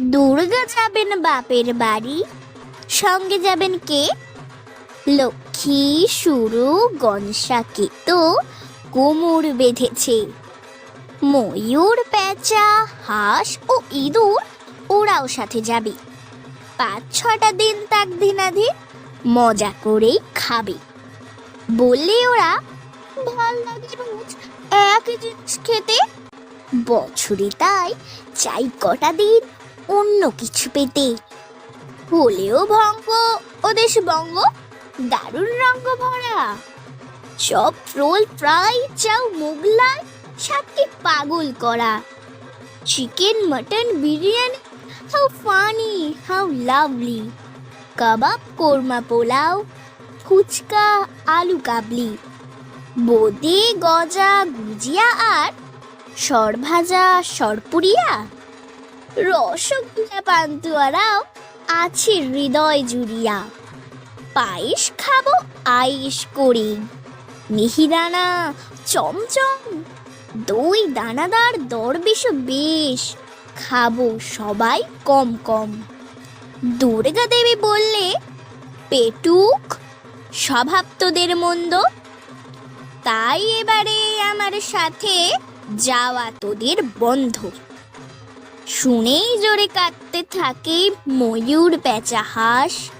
দুর্গা যাবেন বাপের বাড়ি? সঙ্গে যাবেন কে? লক্ষ্মী, সুরু গনসাকে তো কোমর বেঁধেছে। ময়ূর, পেঁচা, হাঁস ও ইঁদুর ওরাও সাথে যাবে। পাঁচ, ছটা দিন তাক দিনাধি মজা করেই খাবে। বললে ওরা, ভালো লাগে রোজ একই জিনিস খেতে। বছরে তাই চাই কটা দিন অন্য কিছু পেতে। হলেও ভঙ্গ ওদেশ বঙ্গ, দারুণ রঙ্গ ভরা। চপ রোল ফ্রাই চাও মোগলাই সাথে পাগল করা। Chicken, mutton, biryani, how funny, how lovely. Kebab, korma pulao, fuchka, আলু কাবলি। বোদে, গজা, গুজিয়া আর সরভাজা, সরপুরিয়া? রসগোল্লা পান্তুয়ারাও আছে হৃদয় জুড়িয়া। পায়েস খাব, আয়েস করি। মিহিদানা চমচম, দই দানাদার দরবেশ বেশ। খাব সবাই কম কম। দুর্গা দেবী বললে, পেটুক স্বভাব তোদের মন্দ। তাই এবারে আমার সাথে যাওয়া তোদের বন্ধ। শুনেই জোরে কাঁদতে থাকে ময়ূর পেঁচা হাঁস।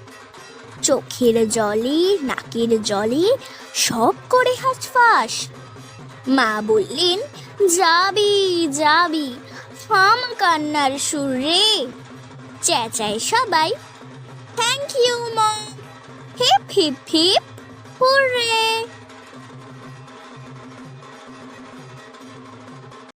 চোখের জলে, নাকের জলে সব করে হাঁসফাঁস মা বললেন, যাবি যাবি, থাম কান্নার সুর রে। চেঁচায় সবাই thank you mom hip hip hip, hurray.